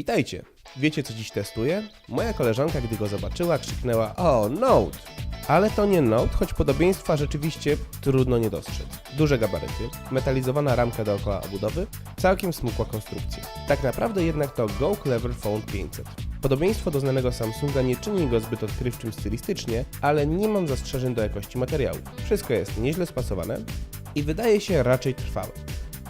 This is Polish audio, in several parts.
Witajcie! Wiecie co dziś testuję? Moja koleżanka, gdy go zobaczyła, krzyknęła O, Note! Ale to nie Note, choć podobieństwa rzeczywiście trudno nie dostrzec. Duże gabaryty, metalizowana ramka dookoła obudowy, całkiem smukła konstrukcja. Tak naprawdę jednak to Go Clever Phone 500. Podobieństwo do znanego Samsunga nie czyni go zbyt odkrywczym stylistycznie, ale nie mam zastrzeżeń do jakości materiału. Wszystko jest nieźle spasowane i wydaje się raczej trwałe.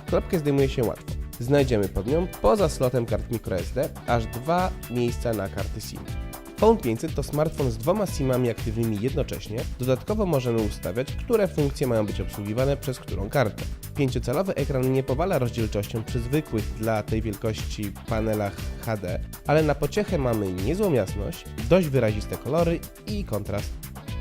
Klapkę zdejmuje się łatwo. Znajdziemy pod nią, poza slotem kart microSD, aż dwa miejsca na karty SIM. Phone 500 to smartfon z dwoma SIM-ami aktywnymi jednocześnie. Dodatkowo możemy ustawiać, które funkcje mają być obsługiwane przez którą kartę. Pięciocalowy ekran nie powala rozdzielczością przy zwykłych dla tej wielkości panelach HD, ale na pociechę mamy niezłą jasność, dość wyraziste kolory i kontrast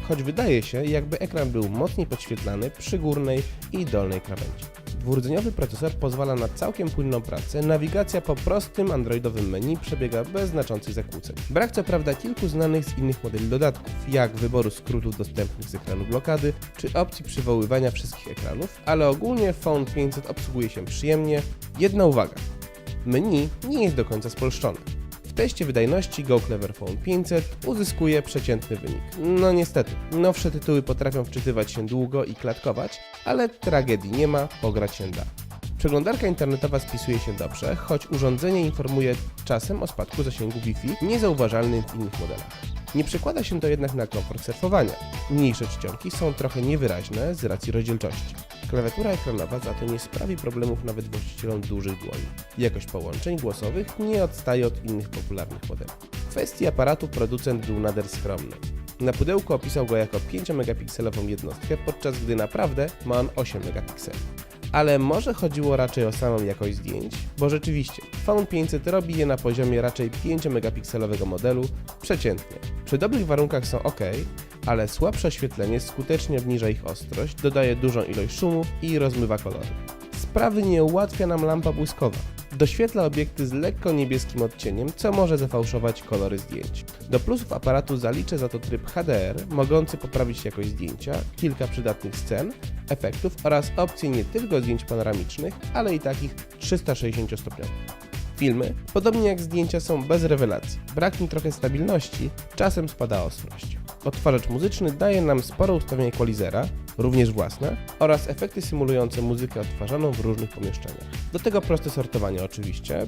choć wydaje się, jakby ekran był mocniej podświetlany przy górnej i dolnej krawędzi. Dwurdzeniowy procesor pozwala na całkiem płynną pracę, nawigacja po prostym androidowym menu przebiega bez znaczących zakłóceń. Brak co prawda kilku znanych z innych modeli dodatków, jak wyboru skrótów dostępnych z ekranu blokady, czy opcji przywoływania wszystkich ekranów, ale ogólnie Phone 500 obsługuje się przyjemnie. Jedna uwaga, menu nie jest do końca spolszczone. Teście wydajności Go Clever Phone 500 uzyskuje przeciętny wynik. No niestety, nowsze tytuły potrafią wczytywać się długo i klatkować, ale tragedii nie ma, pograć się da. Przeglądarka internetowa spisuje się dobrze, choć urządzenie informuje czasem o spadku zasięgu Wi-Fi niezauważalnym w innych modelach. Nie przekłada się to jednak na komfort surfowania. Mniejsze czcionki są trochę niewyraźne z racji rozdzielczości. Klawiatura ekranowa to nie sprawi problemów nawet właścicielom dużych dłoni. Jakość połączeń głosowych nie odstaje od innych popularnych modeli. W kwestii aparatu producent był nader skromny. Na pudełku opisał go jako 5-megapikselową jednostkę, podczas gdy naprawdę ma on 8 megapikseli. Ale może chodziło raczej o samą jakość zdjęć? Bo rzeczywiście, Phone 500 robi je na poziomie raczej 5-megapikselowego modelu, przeciętnie. Przy dobrych warunkach są ok, ale słabsze oświetlenie skutecznie obniża ich ostrość, dodaje dużą ilość szumów i rozmywa kolory. Sprawy nie ułatwia nam lampa błyskowa. Doświetla obiekty z lekko niebieskim odcieniem, co może zafałszować kolory zdjęć. Do plusów aparatu zaliczę za to tryb HDR, mogący poprawić jakość zdjęcia, kilka przydatnych scen, efektów oraz opcje nie tylko zdjęć panoramicznych, ale i takich 360 stopniowych. Filmy, podobnie jak zdjęcia, są bez rewelacji. Brak im trochę stabilności, czasem spada ostrość. Odtwarzacz muzyczny daje nam sporo ustawień equalizera, również własne, oraz efekty symulujące muzykę odtwarzaną w różnych pomieszczeniach. Do tego proste sortowanie oczywiście,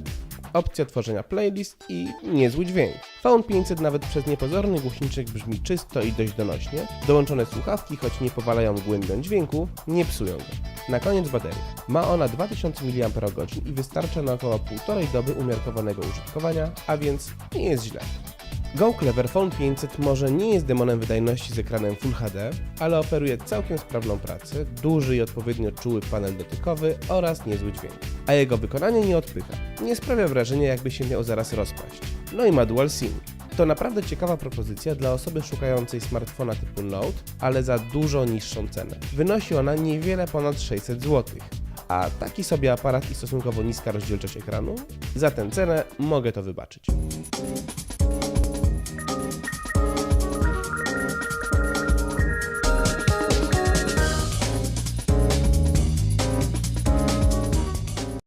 opcja tworzenia playlist i niezły dźwięk. Phone 500 nawet przez niepozorny głośniczek brzmi czysto i dość donośnie. Dołączone słuchawki, choć nie powalają głębią dźwięku, nie psują go. Na koniec bateria. Ma ona 2000 mAh i wystarcza na około 1,5 doby umiarkowanego użytkowania, a więc nie jest źle. Go Clever Phone 500 może nie jest demonem wydajności z ekranem Full HD, ale oferuje całkiem sprawną pracę, duży i odpowiednio czuły panel dotykowy oraz niezły dźwięk. A jego wykonanie nie odpycha. Nie sprawia wrażenia, jakby się miał zaraz rozpaść. No i ma Dual SIM. To naprawdę ciekawa propozycja dla osoby szukającej smartfona typu Note, ale za dużo niższą cenę. Wynosi ona niewiele ponad 600 zł. A taki sobie aparat i stosunkowo niska rozdzielczość ekranu? Za tę cenę mogę to wybaczyć.